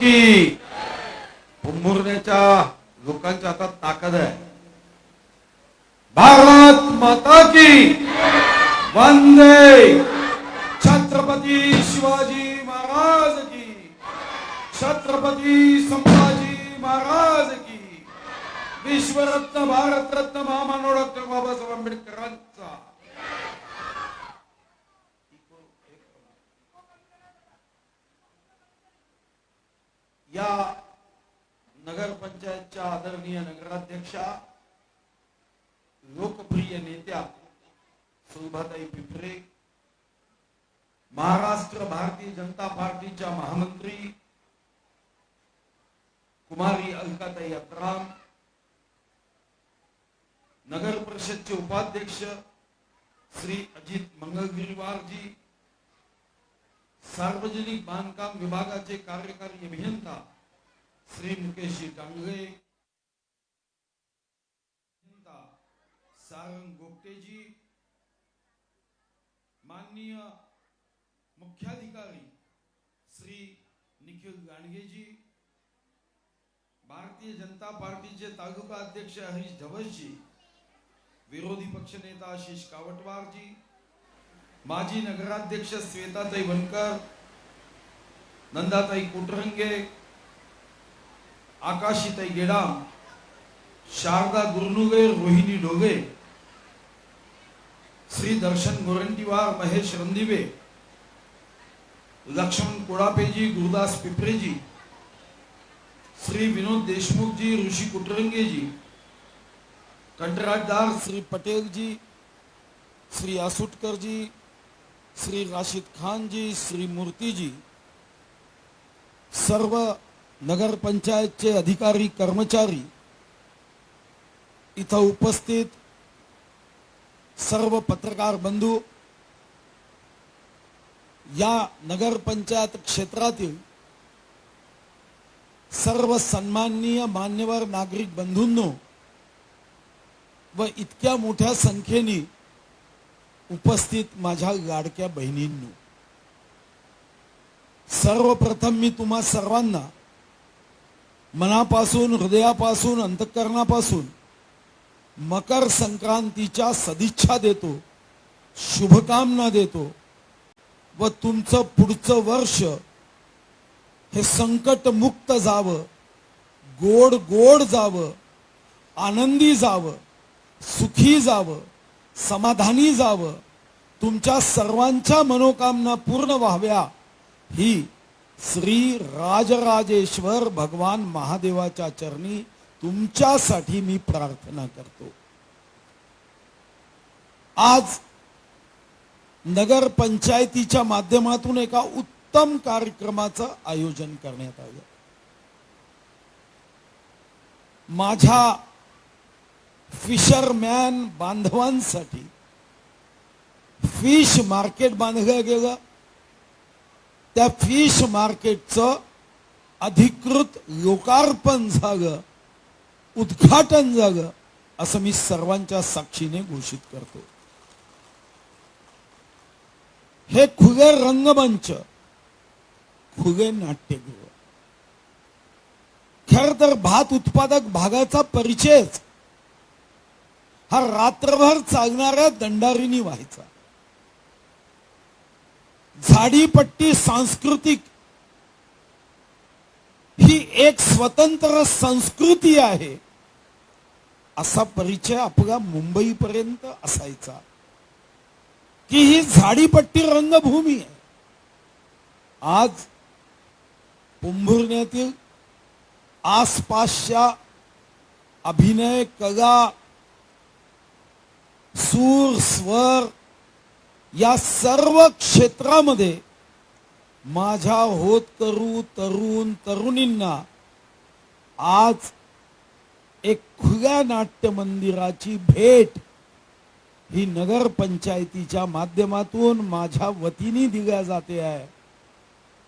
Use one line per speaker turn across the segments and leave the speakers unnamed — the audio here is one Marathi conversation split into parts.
की पुंभुरण्याच्या लोकांच्या हातात ताकद आहे. भारत माता की वंदे. छत्रपती शिवाजी महाराज की. छत्रपती संभाजी महाराज की. विश्वरत्न भारतरत्न महामानव डॉक्टर बाबासाहेब आंबेडकरांचा. या नगरपंचायतच्या आदरणीय नगराध्यक्षा लोकप्रिय नेत्या सुलभाताई पिपरे महाराष्ट्र भारतीय जनता पार्टीच्या महामंत्री कुमारी अलकाताई अत्राम नगर परिषदचे उपाध्यक्ष श्री अजित मंगलगिरीवारजी सार्वजनिक बांधकाम विभागाचे कार्यकारी अभियंता श्री मुकेशजी डांगळे सारंग गोपटेजी माननीय मुख्याधिकारी श्री निखिल गाणगेजी भारतीय जनता पार्टीचे तालुका अध्यक्ष हरीश धवसजी विरोधी पक्षनेता आशिष कावटवारजी माजी नगराध्यक्ष श्वेताताई वनकर नंदाताई कोटरंगे आकाशीताई गेडाम शारदा गुरनुगे रोहिणी डोगे श्री दर्शन गोरंटीवार महेश रणदिवे लक्ष्मण कोडापेजी गुरुदास पिपरेजी श्री विनोद देशमुखजी ऋषी कुटरंगेजी कंत्राटदार श्री पटेलजी श्री आसुटकरजी श्री राशिद खानजी श्री मूर्तीजी सर्व नगरपंचायतचे अधिकारी कर्मचारी इथं उपस्थित सर्व पत्रकार बंधू या नगरपंचायत क्षेत्रातील सर्व सन्माननीय मान्यवर नागरिक बंधूंनो व इतक्या मोठ्या संख्येने उपस्थित माझ्या लाडक्या बहिणींनो. सर्वप्रथम मी तुम्हा सर्वांना मनापासून हृदयापासून अंतःकरणापासून मकर संक्रांतीच्या सदिच्छा देतो शुभकामना देतो व तुमचं पुढचं वर्ष हे संकटमुक्त जावं गोड गोड जावं आनंदी जावं सुखी जावं. समाधानी जावं. तुमच्या सर्वांच्या मनोकामना पूर्ण व्हाव्या. ही श्री राजराजेश्वर भगवान महादेवाच्या चरणी तुमच्यासाठी मी प्रार्थना करतो. आज नगर पंचायतीच्या माध्यमातून एका उत्तम कार्यक्रमाचं आयोजन करण्यात आलं. माझ्या फिशरमॅन बांधवांसाठी. फिश मार्केट बांधलं गेलं त्या फिश मार्केटचं अधिकृत लोकार्पण झालं उद्घाटन झालं असं मी सर्वांच्या साक्षीने घोषित करतो. हे खुले रंगमंच खुले नाट्यगृह. खर तर भात उत्पादक भागाचा परिचयच. हा रात्रभर चालणाऱ्या दंडारीनी व्हायचा. झाडीपट्टी सांस्कृतिक ही एक स्वतंत्र संस्कृती आहे. असा परिचय आपला मुंबईपर्यंत असायचा. की ही झाडीपट्टी रंगभूमी आहे. आज पुंभुरण्यातील आसपासच्या अभिनय कला सूर स्वर या सर्व क्षेत्रामध्ये माझ्या होतकरू तरुण तरुणींना आज एक खुल्या नाट्य मंदिराची भेट ही नगरपंचायतीच्या माध्यमातून माझ्या वतीने दिल्या जाते आहे.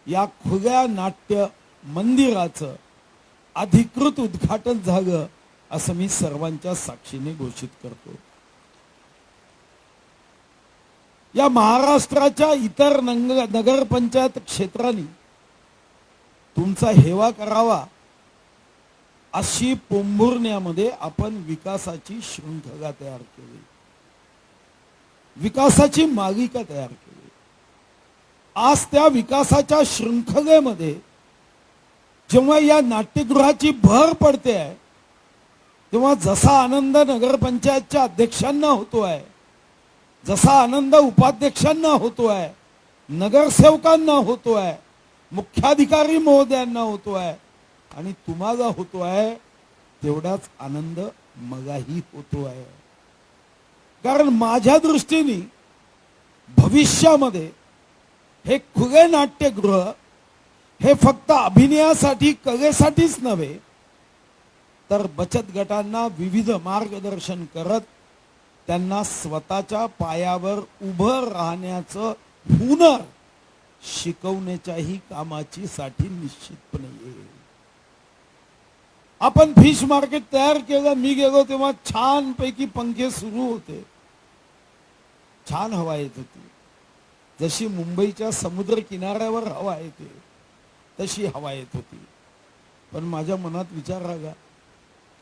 या खुल्या नाट्य मंदिराचं अधिकृत उद्घाटन झालं असं मी सर्वांच्या साक्षीने घोषित करतो. या महाराष्ट्राच्या इतर नंग नगरपंचायत क्षेत्रांनी
तुमचा हेवा करावा अशी पोंभुरण्यामध्ये आपण विकासाची शृंखला तयार केली. विकासाची मालिका तयार केली. आज त्या विकासाच्या शृंखलेमध्ये जेव्हा या नाट्यगृहाची भर पडते आहे तेव्हा जसा आनंद नगरपंचायतच्या अध्यक्षांना होतो आहे जसा आनंद उपाध्यक्षांना होतो आहे नगरसेवकांना होतो आहे मुख्याधिकारी महोदयांना होतो आहे आणि तुम्हाला होतो आहे तेवढाच आनंद मगाही होतो आहे कारण माझ्या दृष्टीने भविष्यामध्ये हे खुले नाट्यगृह हे फक्त अभिनयासाठी कलेसाठीच नव्हे तर बचत गटांना विविध मार्गदर्शन करत त्यांना स्वतःच्या पायावर उभं राहण्याचं हुनर शिकवण्याच्याही कामाची साठी निश्चितपणे येईल. आपण फिश मार्केट तयार केलं मी गेलो तेव्हा छान पैकी पंखे सुरू होते. छान हवा येत होती. जशी मुंबईच्या समुद्र किनाऱ्यावर हवा येते तशी हवा येत होती. पण माझ्या मनात विचार आला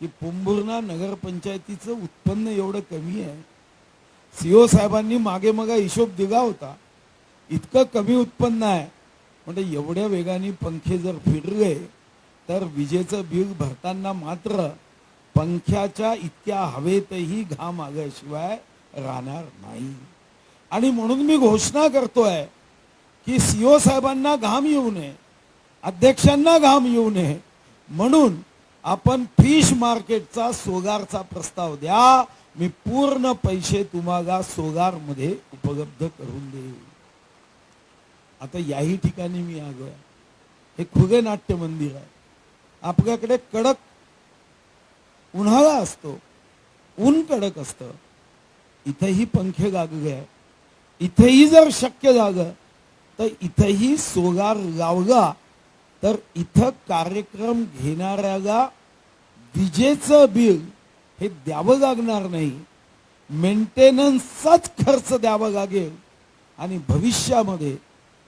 की पोंभुर्णा नगरपंचायतीचं उत्पन्न एवढं कमी आहे. सीओ साहेबांनी मागे मागा हिशोब दिला होता. इतकं कमी उत्पन्न आहे. म्हणजे एवढ्या वेगाने पंखे जर फिरले तर विजेचं बिल भरताना मात्र पंख्याच्या इतक्या हवेतही घाम आल्याशिवाय राहणार नाही. आणि म्हणून मी घोषणा करतोय की सीओ साहेबांना घाम येऊ नये अध्यक्षांना घाम येऊ नये. म्हणून आपण फिश मार्केटचा सोगारचा प्रस्ताव द्या. मी पूर्ण पैसे तुम्हाला सोगारमध्ये उपलब्ध करून देईल आता याही ठिकाणी मी आलोय. हे खुगे नाट्य मंदिर आहे. आपल्याकडे कडक उन्हाळा असतो. ऊन कडक असतं. इथेही पंखे लागले आहे इथेही जर शक्य झालं तर इथेही सोगार लावला तर इथं कार्यक्रम घेणाऱ्याला विजेचं बिल हे द्यावं लागणार नाही. मेंटेनन्सचाच खर्च द्यावा लागेल. आणि भविष्यामध्ये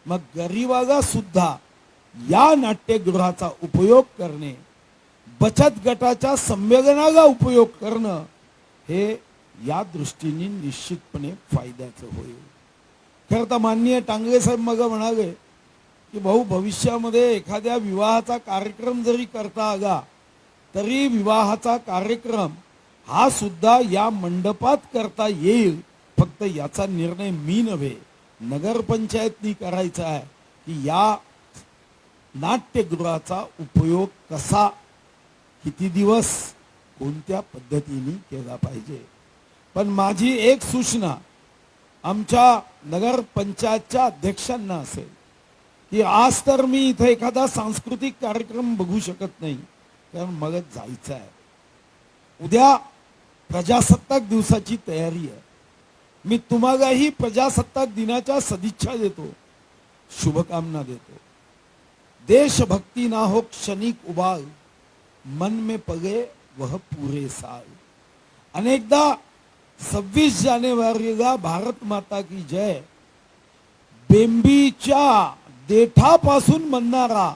मग गरिबाला सुद्धा या नाट्यगृहाचा उपयोग करणे बचत गटाच्या संमेलनाला उपयोग करणं हे या दृष्टीने निश्चितपणे फायद्याचं होईल. खरं तर माननीय टांगले साहेब मग म्हणाले की भाऊ भविष्यामध्ये एखाद्या विवाहाचा कार्यक्रम जरी करता आला तरी विवाहाचा कार्यक्रम हा सुद्धा या मंडपात करता येईल. फक्त याचा निर्णय मी नव्हे नगरपंचायतनी करायचा आहे की या नाट्यगृहाचा उपयोग कसा किती दिवस कोणत्या पद्धतीने केला पाहिजे. पण माझी एक सूचना आमच्या नगरपंचायतच्या अध्यक्षांना असेल. की आज तर मी इथे एखादा सांस्कृतिक कार्यक्रम बघू शकत नाही कारण मला जायचं आहे. उद्या प्रजासत्ताक दिवसाची तयारी आहे. मी तुम्हालाही प्रजासत्ताक दिनाच्या सदिच्छा देतो शुभकामना देतो. देशभक्ती ना हो क्षणिक उबाल मन में पगे वह पुरे साल. अनेकदा सव्वीस जानेवारीला भारत माता की जय. बेंबीच्या देठापासून म्हणणारा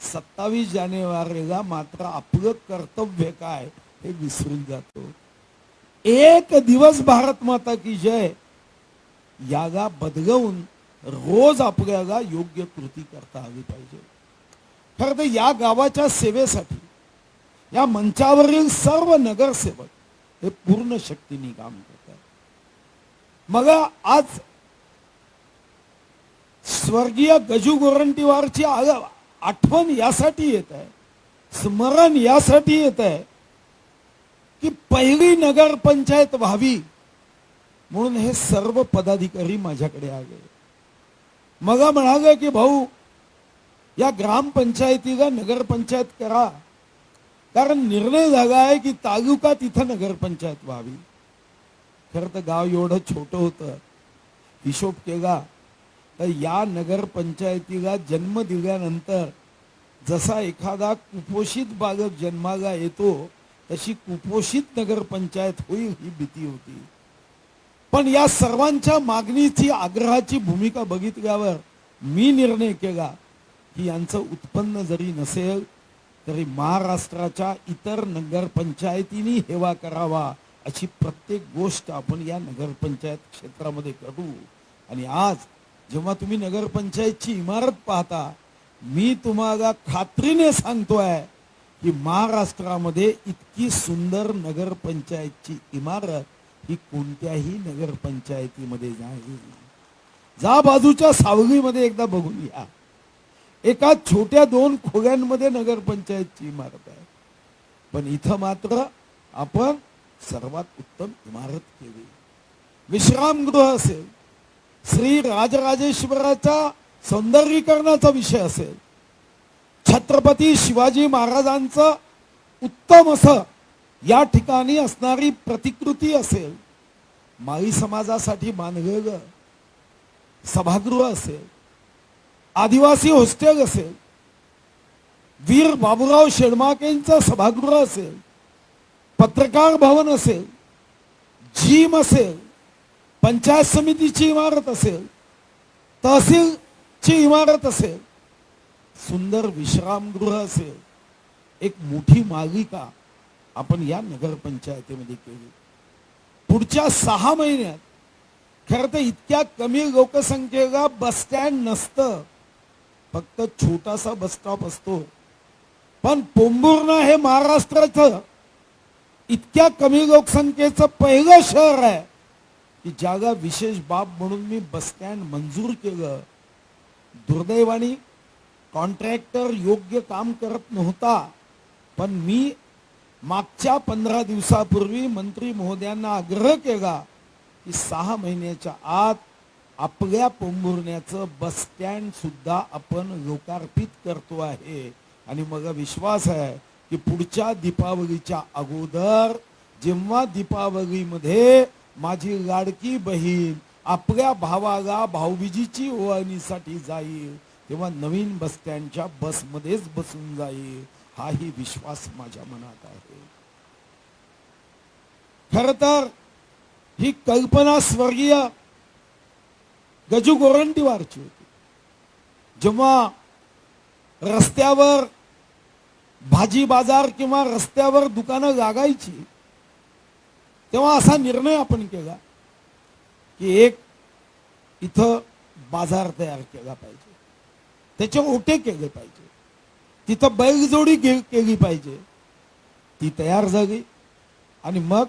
सत्तावीस जानेवारीला मात्र आपलं कर्तव्य काय हे विसरून जातो. एक दिवस भारत माता की जय. याला बदलवून रोज आपल्याला योग्य कृती करता आली पाहिजे. खरं तर या गावाच्या सेवेसाठी या मंचावरील सर्व नगरसेवक हे पूर्ण शक्तीने काम करतात. मग आज स्वर्गीय गजू गोरंटीवारची आठवण यासाठी येत आहे स्मरण यासाठी येत आहे की पहिली नगरपंचायत व्हावी म्हणून हे सर्व पदाधिकारी माझ्याकडे आले. मग म्हणाले की भाऊ या ग्रामपंचायतीला नगरपंचायत करा. कारण निर्णय झाला आहे की तालुका तिथं नगरपंचायत व्हावी. खरं तर गाव एवढं छोटं होतं. हिशोब केला. तर या नगरपंचायतीला जन्म दिल्यानंतर जसा एखादा कुपोषित बालक जन्माला येतो तशी कुपोषित नगरपंचायत होईल ही भीती होती. पण या सर्वांच्या मागणीची आग्रहाची भूमिका बघितल्यावर मी निर्णय केला की यांचं उत्पन्न जरी नसेल तरी महाराष्ट्राच्या इतर नगरपंचायतींनी हेवा करावा अशी प्रत्येक गोष्ट आपण या नगरपंचायत क्षेत्रामध्ये करू आणि आज जेव्हा तुम्ही नगरपंचायतची इमारत पाहता मी तुम्हाला खात्रीने सांगतोय की महाराष्ट्रामध्ये इतकी सुंदर नगरपंचायतची इमारत ही कोणत्याही नगरपंचायतीमध्ये नाही. जा बाजूच्या सावलीमध्ये एकदा बघून या. एका छोट्या दोन खोग्यांमध्ये नगरपंचायतची इमारत आहे. पण इथं मात्र आपण सर्वात उत्तम इमारत केली. विश्रामगृह असेल श्री राजराजेश्वराच्या सौंदर्यीकरणाचा विषय असेल. छत्रपती शिवाजी महाराजांचं उत्तम असं या ठिकाणी असणारी प्रतिकृती असेल. माळी समाजासाठी मानवेग सभागृह असेल आदिवासी हॉस्टेल असेल वीर बाबुराव शेडमाकेंचं सभागृह असेल पत्रकार भवन असेल जिम असेल पंचायत समितीची इमारत असेल तहसीलची इमारत असेल सुंदर विश्रामगृह असेल एक मोठी मालिका आपण या नगरपंचायतीमध्ये केली. पुढच्या सहा महिन्यात खरं तर इतक्या कमी लोकसंख्येला बस स्टँड नसतं. फक्त छोटासा बस स्टॉप असतो. पण पोंभुर्णा हे महाराष्ट्राचं इतक्या कमी लोकसंख्येचं पहिलं शहर आहे. की जागा विशेष बाब म्हणून मी बस स्टँड मंजूर केलं. दुर्दैवाने कॉन्ट्रॅक्टर योग्य काम करत नव्हता पण मी मागच्या पंधरा दिवसापूर्वी मंत्री महोदयांना आग्रह केला की सहा महिन्याच्या आत आपल्या पोंभुरण्याचं बस स्टँड सुद्धा आपण लोकार्पित करतो आहे. आणि मग विश्वास आहे की पुढच्या दीपावलीच्या अगोदर जेव्हा दीपावलीमध्ये माझी लाडकी बहीण आपल्या भावाला भाऊबीजीची ओळणीसाठी जाईल. तेव्हा नवीन बस स्टँडच्या बसमध्येच बसून जाईल. हाही विश्वास माझ्या मनात आहे. खर तर ही कल्पना स्वर्गीय गजू गोरंटीवारची होती. जेव्हा रस्त्यावर भाजी बाजार किंवा रस्त्यावर दुकानं लागायची तेव्हा असा निर्णय आपण केला की एक इथं बाजार तयार केला पाहिजे. त्याचे ओटे केले पाहिजे. तिथं बैलजोडी केली पाहिजे. ती तयार झाली. आणि मग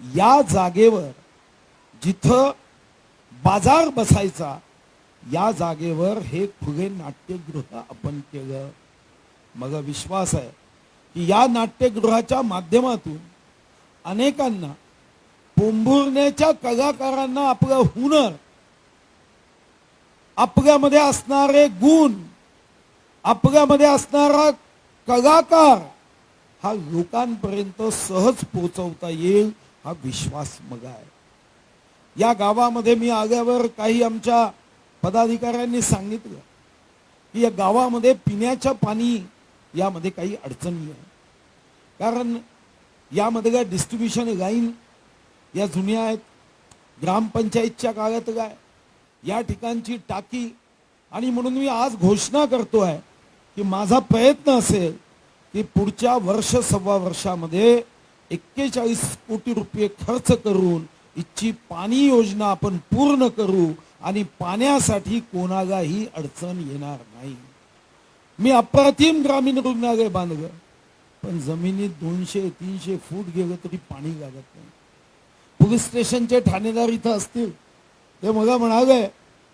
या जागेवर जिथं बाजार बसायचा या जागेवर हे फुगे नाट्यगृह आपण केलं. मग विश्वास आहे की या नाट्यगृहाच्या माध्यमातून अनेकांना. पोंभुर्ण्याच्या कलाकारांना आपलं हुनर आपल्यामध्ये असणारे गुण आपल्यामध्ये असणारा कलाकार हा लोकांपर्यंत सहज पोचवता येईल हा विश्वास मगा आहे. या गावामध्ये मी आल्यावर काही आमच्या पदाधिकाऱ्यांनी सांगितलं की या गावामध्ये पिण्याच्या पाणी यामध्ये काही अडचणी आहे कारण यामध्ये काय डिस्ट्रीब्युशन लाईन या जुन्या आहेत. ग्रामपंचायतच्या काळात काय या ठिकाणची टाकी. आणि म्हणून मी आज घोषणा करतो आहे की माझा प्रयत्न असेल की पुढच्या वर्ष सव्वा वर्षामध्ये एक्केचाळीस कोटी रुपये खर्च करून इथची पाणी योजना आपण पूर्ण करू आणि पाण्यासाठी कोणालाही अडचण येणार नाही. मी अप्रतिम ग्रामीण रुग्णालय बांधलं. पण जमिनीत दोनशे तीनशे फूट गेलं तरी पाणी लागत नाही. पोलीस स्टेशनचे ठाणेदार इथं असतील. ते मला म्हणाले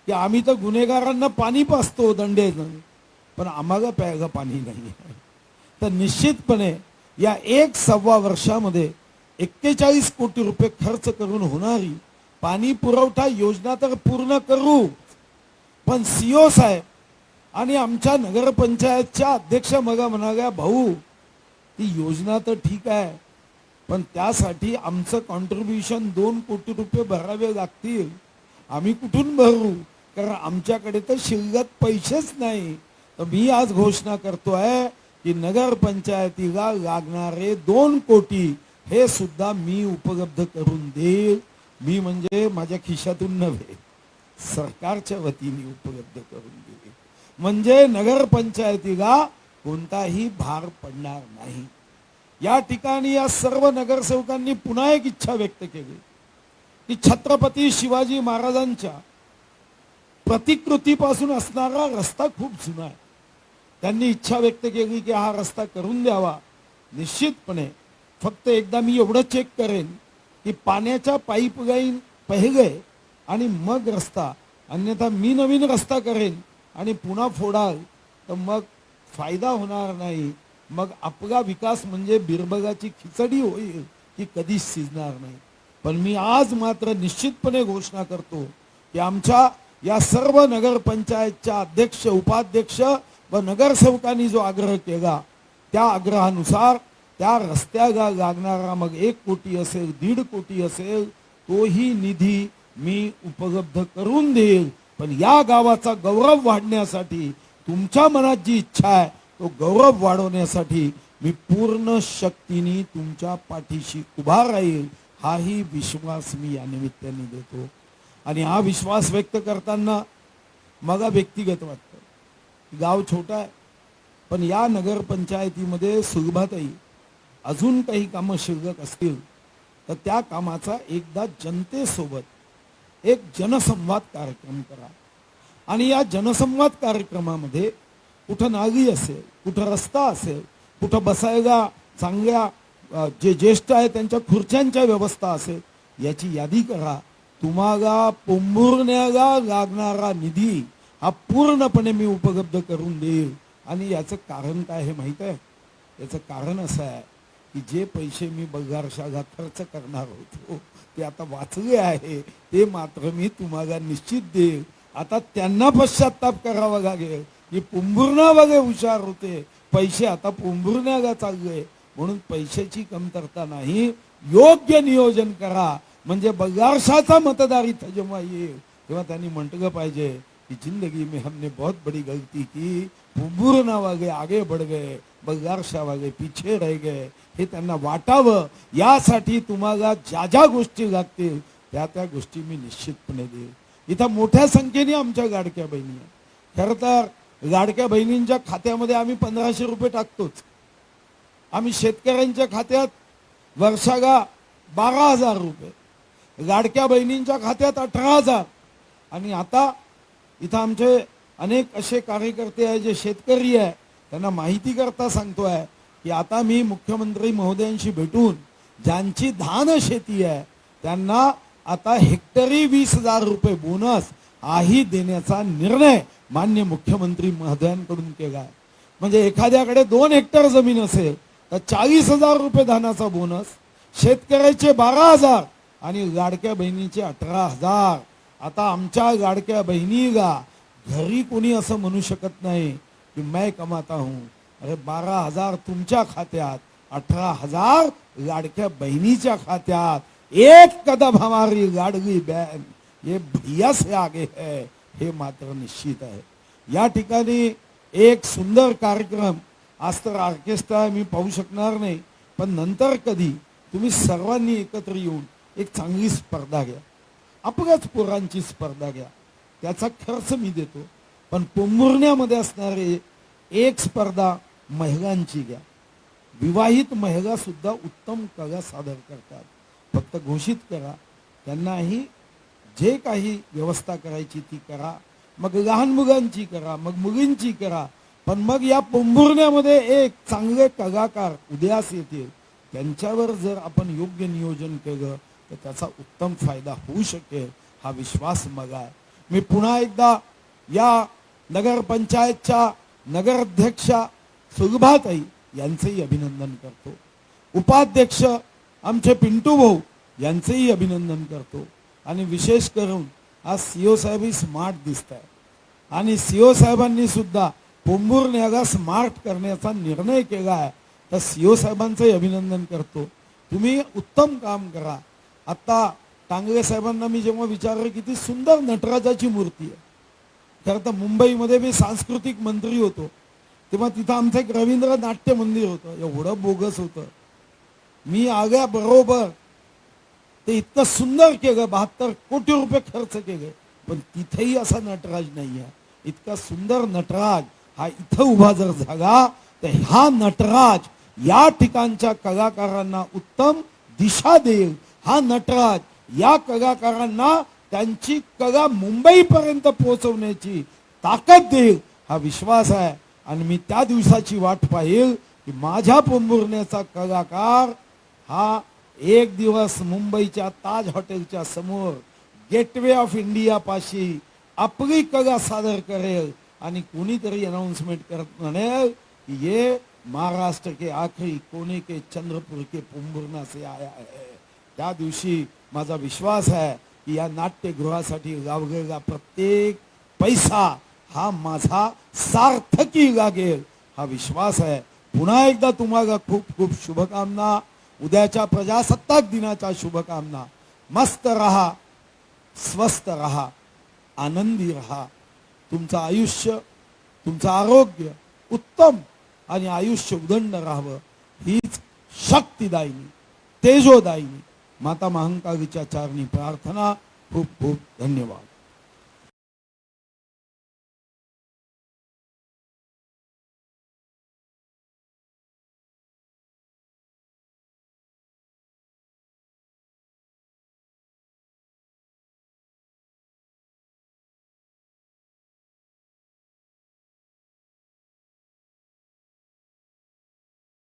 की आम्ही तर गुन्हेगारांना पाणी पाचतो दंडेनं पण आम्हाला प्यायला पाणी नाही. आहे तर निश्चितपणे या एक सव्वा वर्षामध्ये एक्केचाळीस कोटी रुपये खर्च करून होणारी पाणी पुरवठा योजना तर पूर्ण करू. पण सीओ साहेब आणि आमच्या नगरपंचायतच्या अध्यक्ष मगा म्हणाल्या भाऊ ती योजना तर ठीक आहे पण त्यासाठी आमचं कॉन्ट्रीब्युशन दोन कोटी रुपये भरावे लागतील. आम्ही कुठून भरू? कारण आमच्याकडे तर शिल्लक पैसेच नाही. तर मी आज घोषणा करतो आहे की नगरपंचायतीला लागणारे दोन कोटी हे सुद्धा मी उपलब्ध करून देईल. मी म्हणजे माझ्या खिशातून नव्हे सरकारच्या वतीने उपलब्ध करून देईल. म्हणजे नगरपंचायतीला कोणताही भार पडणार नाही. या ठिकाणी या सर्व नगरसेवकांनी पुन्हा एक इच्छा व्यक्त केली की छत्रपती शिवाजी महाराजांच्या प्रतिकृतीपासून असणारा रस्ता खूप जुना आहे. त्यांनी इच्छा व्यक्त केली की हा रस्ता करून द्यावा. निश्चितपणे फक्त एकदा मी एवढं चेक करेन की पाण्याच्या पाईप पहिले आणि मग रस्ता. अन्यथा मी नवीन रस्ता करेन आणि पुन्हा फोडाल तर मग फायदा होणार नाही. मग आपला विकास म्हणजे बिरबगाची खिचडी होईल ही कधीच शिजणार नाही. पण मी आज मात्र निश्चितपणे घोषणा करतो की आमच्या या सर्व नगरपंचायतच्या अध्यक्ष उपाध्यक्ष व नगरसेवकांनी जो आग्रह केला त्या आग्रहानुसार त्या रस्त्याला लागणारा मग एक कोटी असेल दीड कोटी असेल तोही निधी मी उपलब्ध करून देईल. पण या गावाचा गौरव वाढण्यासाठी तुमच्या मनात जी इच्छा आहे तो गौरव वाढवण्यासाठी मी पूर्ण शक्तीने तुमच्या पाठीशी उभा राहील हाही विश्वास मी या निमित्ताने देतो. आणि हा विश्वास व्यक्त करताना मला व्यक्तिगत वाटतं. गाव छोटा आहे पण या नगरपंचायतीमध्ये सुलभाताई अजून काही कामं शिल्लक असतील तर त्या कामाचा एकदा जनतेसोबत एक जनसंवाद कार्यक्रम करा. आणि या जनसंवाद कार्यक्रमामध्ये कुठं नाली असेल कुठं रस्ता असेल कुठं बसायला चांगल्या जे ज्येष्ठ आहे त्यांच्या खुर्च्यांच्या व्यवस्था असेल याची यादी करा. तुम्हाला पोंभुरण्याला लागणारा निधी हा पूर्णपणे मी उपलब्ध करून देईल. आणि याचं कारण काय हे माहीत आहे? याचं कारण असं आहे की जे पैसे मी बगारशाला खर्च करणार होतो ते आता वाचले आहे ते मात्र मी तुम्हाला निश्चित देईल. आता त्यांना पश्चाताप करावा लागेल की पुंभुरणा वगैरे हुशार होते पैसे आता पुंभुरण्याला चालले म्हणून पैशाची कमतरता नाही. योग्य नियोजन करा. म्हणजे बगारशाचा मतदार इथं जेव्हा येईल तेव्हा त्यांनी म्हटलं पाहिजे की जिंदगी में हमने बहुत बड़ी गलती की. पुंभुरना वागे आगे बढ़ गए बगारशा वागे पीछे रह गए. हे त्यांना वाटावं. यासाठी तुम्हाला ज्या ज्या गोष्टी लागतील त्या त्या गोष्टी मी निश्चितपणे देईल. इथं मोठ्या संख्येने आमच्या गाडक्या बहिणी आहेत. खरं तर लाडक्या बहिणींच्या खात्यामध्ये आम्ही पंधराशे रुपये टाकतोच. आम्ही शेतकऱ्यांच्या खात्यात वर्षागा बारा हजार रुपये. लाडक्या बहिणींच्या खात्यात अठरा हजार. आणि आता इथं आमचे अनेक असे कार्यकर्ते आहे जे शेतकरी आहे त्यांना माहिती करता सांगतो आहे की आता मी मुख्यमंत्री महोदयांशी भेटून ज्यांची धान शेती आहे त्यांना आता हेक्टरी वीस हजार रुपये बोनस आही देण्याचा निर्णय मान्य मुख्यमंत्री महोदयांकडून केला आहे. म्हणजे एखाद्याकडे दोन हेक्टर जमीन असेल तर चाळीस हजार रुपये धानाचा बोनस शेतकऱ्याचे बारा हजार आणि लाडक्या बहिणीचे अठरा हजार. आता आमच्या लाडक्या बहिणीला घरी कोणी असं म्हणू शकत नाही की मैं कमाता हूं. अरे बारा हजार तुमच्या खात्यात अठरा हजार लाडक्या बहिणीच्या खात्यात. एक कदम हमारी लाडली बहन हे भैया से आगे है हे मात्र निश्चित आहे या ठिकाणी एक सुंदर कार्यक्रम आज तर ऑर्केस्ट्रा मी पाहू शकणार नाही पण नंतर कधी तुम्ही सर्वांनी एकत्र येऊन एक चांगली स्पर्धा घ्या. अपघात पोरांची स्पर्धा घ्या. त्याचा खर्च मी देतो पण पोंभुरण्यामध्ये असणारे एक स्पर्धा महिलांची घ्या. विवाहित महिला सुद्धा उत्तम कला सादर करतात. फक्त घोषित करा. त्यांनाही जे काही व्यवस्था करायची ती करा. मग लहान मुलांची करा मग मुलींची करा. पण मग या पोंभुरण्यामध्ये एक चांगले कलाकार उदयास येतील. त्यांच्यावर जर आपण योग्य नियोजन केलं तर त्याचा उत्तम फायदा होऊ शकेल हा विश्वास मला आहे. मी पुन्हा एकदा या नगरपंचायतच्या नगराध्यक्षा सुलभाताई यांचंही अभिनंदन करतो. उपाध्यक्ष आमचे पिंटू भाऊ यांचंही अभिनंदन करतो. आणि विशेष करून आज सीओ साहेबही स्मार्ट दिसत आहे आणि सीओ साहेबांनी सुद्धा पोंभुरण्याला स्मार्ट करण्याचा निर्णय केला आहे. तर सीओ साहेबांचंही अभिनंदन करतो. तुम्ही उत्तम काम करा. आत्ता टांगरे साहेबांना मी जेव्हा विचारलं किती सुंदर नटराजाची मूर्ती आहे. खरं तर मुंबईमध्ये मी सांस्कृतिक मंत्री होतो. तेव्हा तिथं आमचं एक रवींद्र नाट्य मंदिर होतं. एवढं बोगस होतं. मी आल्या बरोबर ते इतकं सुंदर केलं बहात्तर कोटी रुपये खर्च केले पण तिथेही असा नटराज नाही आहे इतका सुंदर नटराज हा इथं उभा जर झाला तर हा नटराज या ठिकाणच्या कलाकारांना उत्तम दिशा देईल. हा नटराज या कलाकारांना त्यांची कला मुंबईपर्यंत पोहोचवण्याची ताकद देईल हा विश्वास आहे. आणि मी त्या दिवसाची वाट पाहिल की माझ्या पोंभुरण्याचा कलाकार हा एक दिवस मुंबईच्या ताज हॉटेलच्या समोर गेटवे ऑफ इंडिया पाशी आपली कला सादर करेल आणि कोणीतरी अनाउन्समेंट करत म्हणेल की ये महाराष्ट्र के आखरी कोने के चंद्रपूर के पुंबुर्णा से आया है. त्या दिवशी माझा विश्वास आहे की या नाट्यगृहासाठी लावलेला प्रत्येक पैसा हा माझा सार्थकी लागेल. हा विश्वास आहे. पुन्हा एकदा तुम्हाला खूप खूप शुभकामना. उद्याच्या प्रजासत्ताक दिनाच्या शुभकामना. मस्त रहा स्वस्त रहा आनंदी रहा. तुमचं आयुष्य तुमचं आरोग्य उत्तम आणि आयुष्य उदंड राहावं. हीच शक्तिदायिनी तेजोदायिनी. माता महांकाळीच्या चारणी प्रार्थना. खूप खूप धन्यवाद.